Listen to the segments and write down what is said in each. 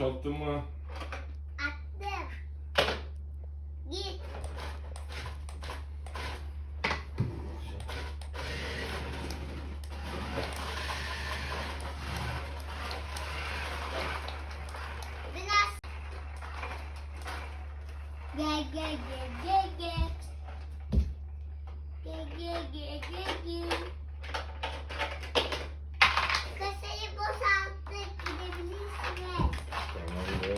boşalttın mı? Attım. Git. Biraz. Gel gel gel gel gel. Gel gel gel gel gel. Kasayı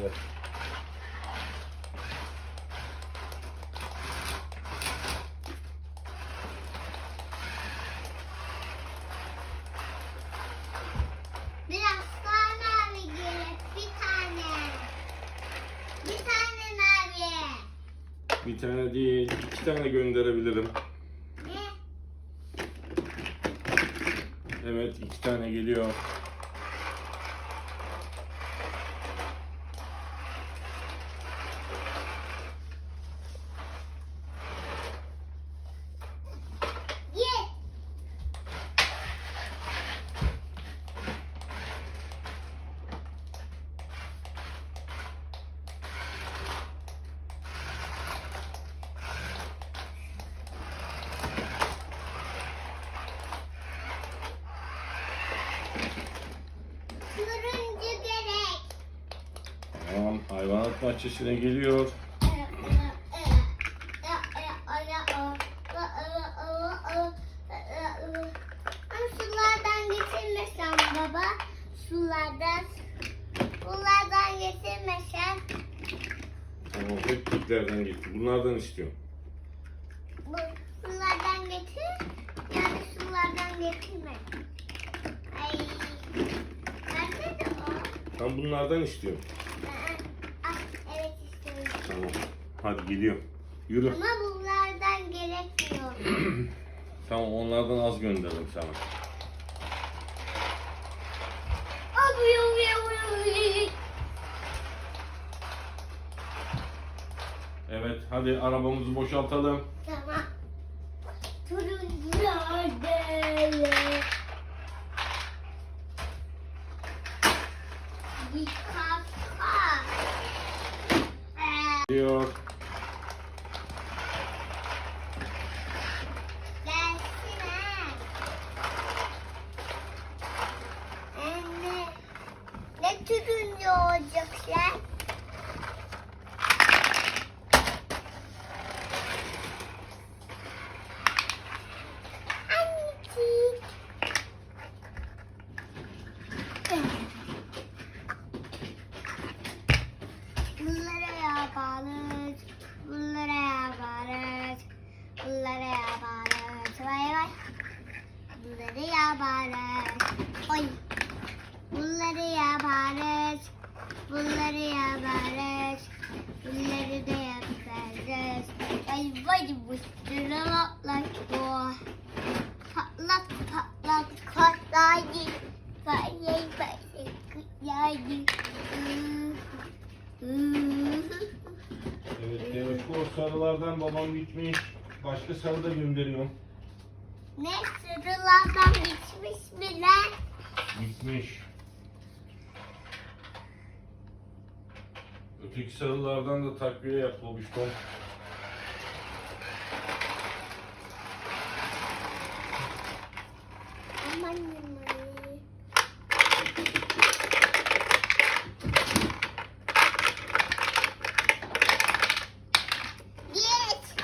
evet. Biraz mavi. Bir tane. Bir tane mavi. Bir tane değil, iki tane gönderebilirim. Ne? Evet, iki tane geliyor. Git. Turuncu gerek. Tamam, hayvanat bahçesine geliyor. Sulardan getirmesen baba, sulardan, sulardan getirmesen, Tamam, hep Türklerden gitti. Bunlardan istiyorum. bu sulardan getir, yani sulardan getirme. Ay, nerede de o? Ben bunlardan istiyorum. Tamam. Hadi geliyor. Yürü. Ama bunlardan gerekmiyor. Tamam, onlardan az gönderdim sana. Evet, hadi arabamızı boşaltalım. Tamam. Turuncular gelir. diyor. Bunları yaparız. Oy. Bunları yaparız. Bunları yaparız. Bunları da yaparız. Ay vay bu sıra patlak bu. Patlak patlak patlayı. Patlayı patlayı. Evet, evet. Bu sarılardan babam gitmiş. Başka sarı da gönderiyor. Ne sırılardan geçmiş bile. Gitmiş. Öteki sarılardan da takviye yap babişkom. Aman aman. Git.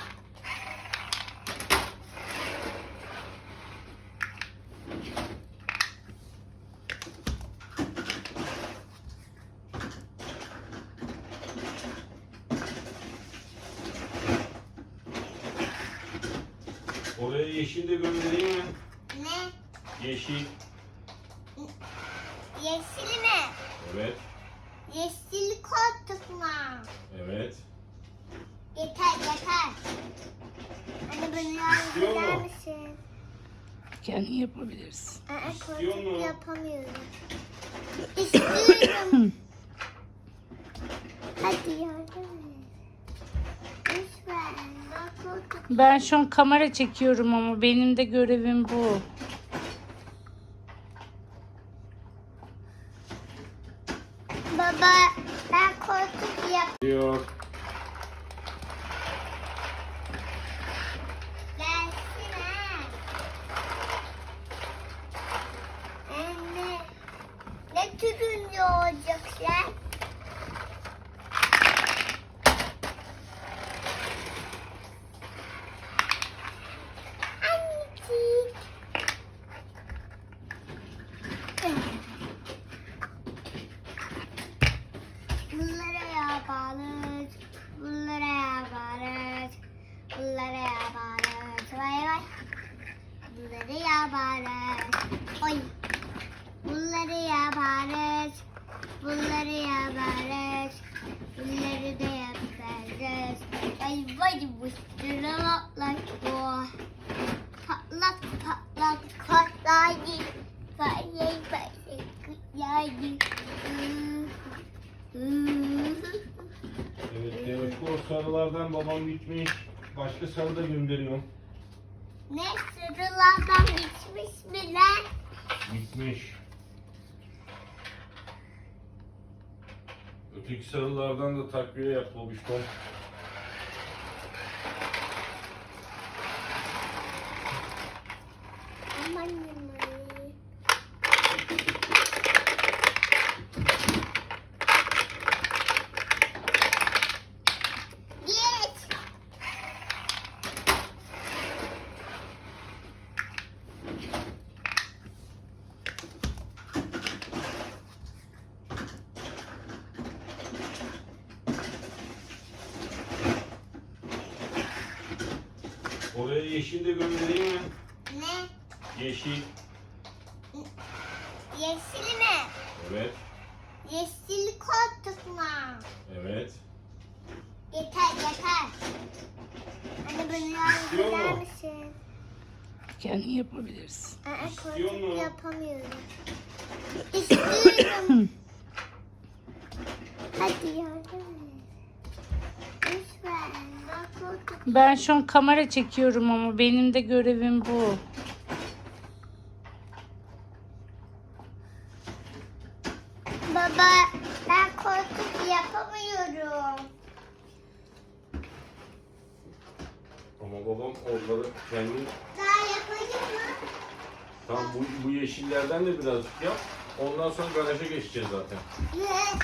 Oraya yeşil de göndereyim mi? Ne? Yeşil. Yeşil mi? Evet. Yeşil koltuk mu? Evet. Yeter yeter. Anne bunu İstiyor mu? misin? Kendin yapabilirsin. Aa, İstiyor koltuk mu? yapamıyorum. İstiyorum. Ben şu an kamera çekiyorum ama benim de görevim bu. Baba ben koltuk yap. Yok. Anne, ne tübünde olacak sen? Sarılardan babam bitmiş. Başka sarı da gönderiyor. Ne sırılardan bitmiş mi lan? Bitmiş. Öteki sarılardan da takviye yap babişkom. Aman aman. Git. Oraya yeşil de göndereyim mi? Ne? Yeşil. Yeşil mi? Evet. Yeşil koltuk mu? Evet. Yeter yeter. Anne bunu İstiyor mu? mısın? Kendin yapabilirsin. Aa, İstiyor koltuk mu? yapamıyorum. İstiyorum. Hadi yardım Ben şu an kamera çekiyorum ama benim de görevim bu. Baba ben koltuk yapamıyorum. Ama babam onları kendi... Daha yapayım mı? Tam bu, bu yeşillerden de birazcık yap. Ondan sonra garaja geçeceğiz zaten. Ne?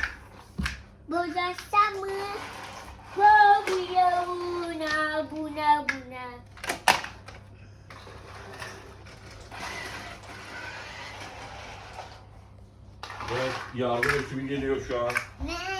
Bozarsam mı? Buna buna buna. Evet, yardım ekibi geliyor şu an. Ne?